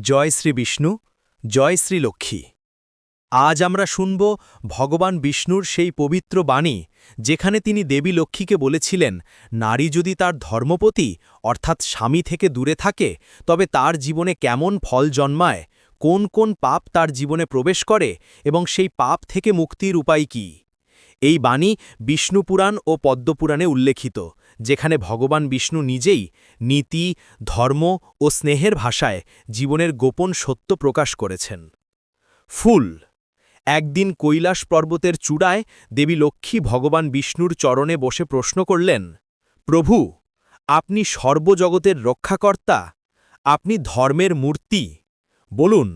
জয় শ্রী বিষ্ণু, জয় শ্রী লক্ষ্মী। আজ আমরা শুনব ভগবান বিষ্ণুর সেই পবিত্র বাণী, যেখানে তিনি দেবী লক্ষ্মীকে বলেছিলেন, নারী যদি তার ধর্মপতি, অর্থাৎ স্বামী থেকে দূরে থাকে, তবে তার জীবনে কেমন ফল জন্মায়, কোন কোন পাপ তার জীবনে প্রবেশ করে, এবং সেই পাপ থেকে মুক্তির উপায় কী? এই বাণী বিষ্ণুপুরাণ ও পদ্মপুরাণে উল্লেখিত। যেখানে ভগবান বিষ্ণু নিজেই নীতি, ধর্ম ও স্নেহের ভাষায় জীবনের গোপন সত্য প্রকাশ করেছেন। ফুল, একদিন কৈলাস পর্বতের চূড়ায় দেবী লক্ষ্মী ভগবান বিষ্ণুর চরণে বসে প্রশ্ন করলেন, প্রভু, আপনি সর্বজগতের রক্ষাকর্তা, আপনি ধর্মের মূর্তি। বলুন,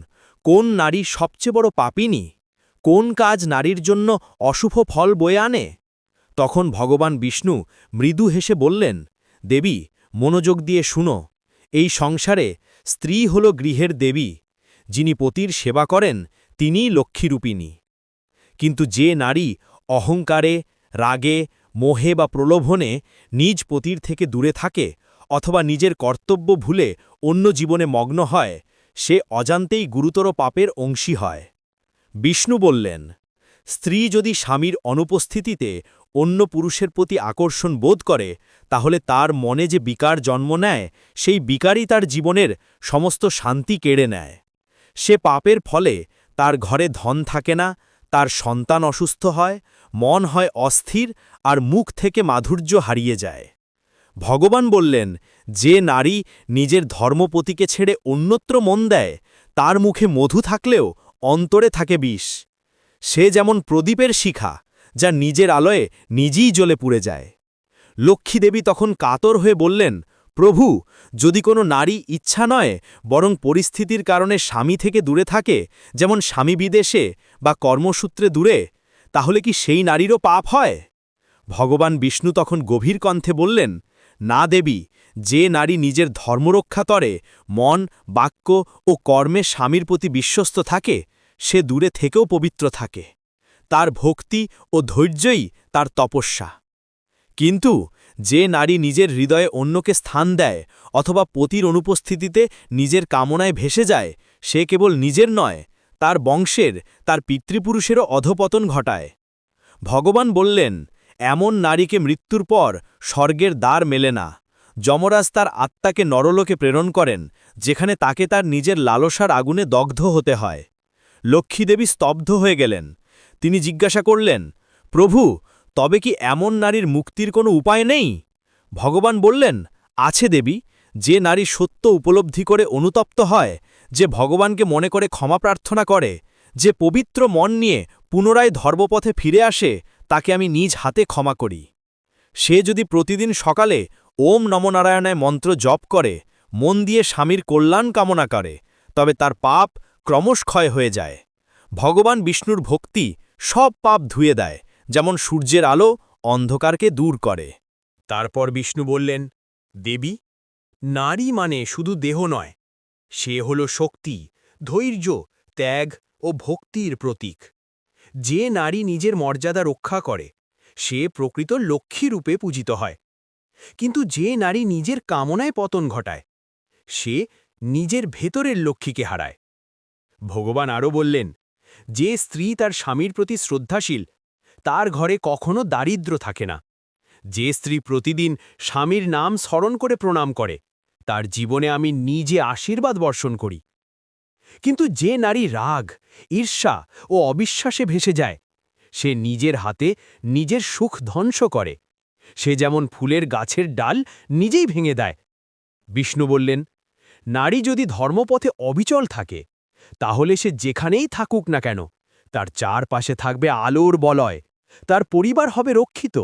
কোন নারী সবচেয়ে বড় পাপিনী? কোন কাজ নারীর জন্য অশুভ ফল বয়ে আনে? তখন ভগবান বিষ্ণু মৃদু হেসে বললেন, দেবী, মনোযোগ দিয়ে শুনো। এই সংসারে স্ত্রী হল গৃহের দেবী। যিনি পতির সেবা করেন, তিনিই লক্ষ্মীরূপিণী। কিন্তু যে নারী অহংকারে, রাগে, মোহে বা প্রলোভনে নিজ পতির থেকে দূরে থাকে অথবা নিজের কর্তব্য ভুলে অন্য জীবনে মগ্ন হয়, সে অজান্তেই গুরুতর পাপের অংশী হয়। বিষ্ণু বললেন, স্ত্রী যদি স্বামীর অনুপস্থিতিতে অন্য পুরুষের প্রতি আকর্ষণ বোধ করে, তাহলে তার মনে যে বিকার জন্ম নেয়, সেই বিকারই তার জীবনের সমস্ত শান্তি কেড়ে নেয়। সে পাপের ফলে তার ঘরে ধন থাকে না, তার সন্তান অসুস্থ হয়, মন হয় অস্থির, আর মুখ থেকে মাধুর্য হারিয়ে যায়। ভগবান বললেন, যে নারী নিজের ধর্মপতিকে ছেড়ে অন্যত্র মন দেয়, তার মুখে মধু থাকলেও অন্তরে থাকে বিষ। সে যেমন প্রদীপের শিখা যা নিজের আলোয় নিজেই জ্বলে পুড়ে যায়। লক্ষ্মীদেবী তখন কাতর হয়ে বললেন, প্রভু, যদি কোনো নারী ইচ্ছা নয়, বরং পরিস্থিতির কারণে স্বামী থেকে দূরে থাকে, যেমন স্বামী বিদেশে বা কর্মসূত্রে দূরে, তাহলে কি সেই নারীরও পাপ হয়? ভগবান বিষ্ণু তখন গভীর কণ্ঠে বললেন, না দেবী, যে নারী নিজের ধর্মরক্ষা তরে, মন, বাক্য ও কর্মে স্বামীর প্রতি বিশ্বস্ত থাকে, সে দূরে থেকেও পবিত্র থাকে। তার ভক্তি ও ধৈর্যই তার তপস্যা। কিন্তু যে নারী নিজের হৃদয়ে অন্যকে স্থান দেয় অথবা পতির অনুপস্থিতিতে নিজের কামনায় ভেসে যায়, সে কেবল নিজের নয়, তার বংশের, তার পিতৃপুরুষেরও অধপতন ঘটায়। ভগবান বললেন, এমন নারীকে মৃত্যুর পর স্বর্গের দ্বার মেলে না। যমরাজ তার আত্মাকে নরলোকে প্রেরণ করেন, যেখানে তাকে তার নিজের লালসার আগুনে দগ্ধ হতে হয়। লক্ষ্মীদেবী স্তব্ধ হয়ে গেলেন। তিনি জিজ্ঞাসা করলেন, প্রভু, তবে কি এমন নারীর মুক্তির কোনো উপায় নেই? ভগবান বললেন, আছে দেবী, যে নারী সত্য উপলব্ধি করে অনুতপ্ত হয়, যে ভগবানকে মনে করে ক্ষমা প্রার্থনা করে, যে পবিত্র মন নিয়ে পুনরায় ধর্মপথে ফিরে আসে, তাকে আমি নিজ হাতে ক্ষমা করি। সে যদি প্রতিদিন সকালে ওম নমনারায়ণায় মন্ত্র জপ করে, মন দিয়ে স্বামীর কল্যাণ কামনা করে, তবে তার পাপ ক্রমশ ক্ষয় হয়ে যায়। ভগবান বিষ্ণুর ভক্তি সব পাপ ধুয়ে দেয়, যেমন সূর্যের আলো অন্ধকারকে দূর করে। তারপর বিষ্ণু বললেন, দেবী, নারী মানে শুধু দেহ নয়, সে হল শক্তি, ধৈর্য, ত্যাগ ও ভক্তির প্রতীক। যে নারী নিজের মর্যাদা রক্ষা করে, সে প্রকৃত লক্ষ্মী রূপে পূজিত হয়। কিন্তু যে নারী নিজের কামনায় পতন ঘটায়, সে নিজের ভেতরের লক্ষ্মীকে হারায়। ভগবান আরও বললেন যে স্ত্রী তার স্বামীর প্রতি শ্রদ্ধাশীল, তার ঘরে কখনো দারিদ্র থাকে না। যে স্ত্রী প্রতিদিন স্বামীর নাম স্মরণ করে প্রণাম করে, তার জীবনে আমি নিজে আশীর্বাদ বর্ষণ করি। কিন্তু যে নারী রাগ, ঈর্ষা ও অবিশ্বাসে ভেসে যায়, সে নিজের হাতে নিজের সুখ ধ্বংস করে। সে যেমন ফুলের গাছের ডাল নিজেই ভেঙে দেয়। বিষ্ণু বললেন, নারী যদি ধর্মপথে অবিচল থাকে তাহলে সে যেখানেই থাকুক না কেন, তার চারপাশে থাকবে আলোর বলয়, তার পরিবার হবে রক্ষিত,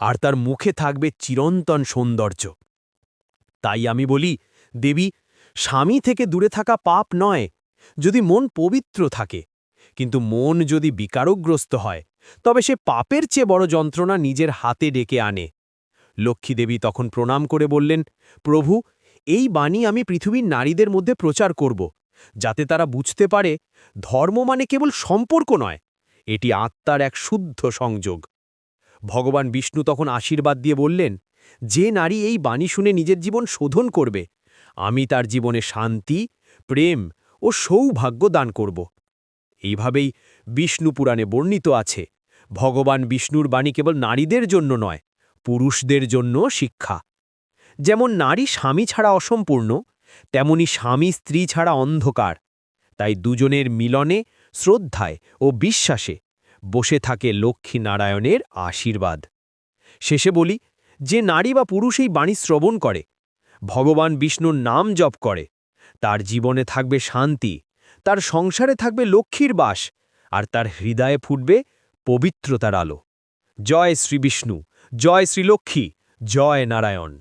আর তার মুখে থাকবে চিরন্তন সৌন্দর্য। তাই আমি বলি, দেবী, স্বামী থেকে দূরে থাকা পাপ নয়, যদি মন পবিত্র থাকে, কিন্তু মন যদি বিকারগ্রস্ত হয়, তবে সে পাপের চেয়ে বড় যন্ত্রণা নিজের হাতে ডেকে আনে। লক্ষ্মীদেবী তখন প্রণাম করে বললেন, প্রভু, এই বাণী আমি পৃথিবীর নারীদের মধ্যে প্রচার করব যাতে তারা বুঝতে পারে ধর্ম মানে কেবল সম্পর্ক নয়, এটি আত্মার এক শুদ্ধ সংযোগ। ভগবান বিষ্ণু তখন আশীর্বাদ দিয়ে বললেন, যে নারী এই বাণী শুনে নিজের জীবন শোধন করবে, আমি তার জীবনে শান্তি, প্রেম ও সৌভাগ্য দান করব। এইভাবেই বিষ্ণু পুরাণে বর্ণিত আছে, ভগবান বিষ্ণুর বাণী কেবল নারীদের জন্য নয়, পুরুষদের জন্য শিক্ষা। যেমন নারী স্বামী ছাড়া অসম্পূর্ণ তেমনি স্বামী স্ত্রী ছাড়া অন্ধকার। তাই দুজনের মিলনে, শ্রদ্ধায় ও বিশ্বাসে বসে থাকে লক্ষ্মী নারায়ণের আশীর্বাদ। শেষে বলি, যে নারী বা পুরুষ এই বাণী শ্রবণ করে, ভগবান বিষ্ণুর নাম জপ করে, তার জীবনে থাকবে শান্তি, তার সংসারে থাকবে লক্ষ্মীর বাস, আর তার হৃদয়ে ফুটবে পবিত্রতার আলো। জয় শ্রী বিষ্ণু, জয় শ্রীলক্ষ্মী জয় নারায়ণ।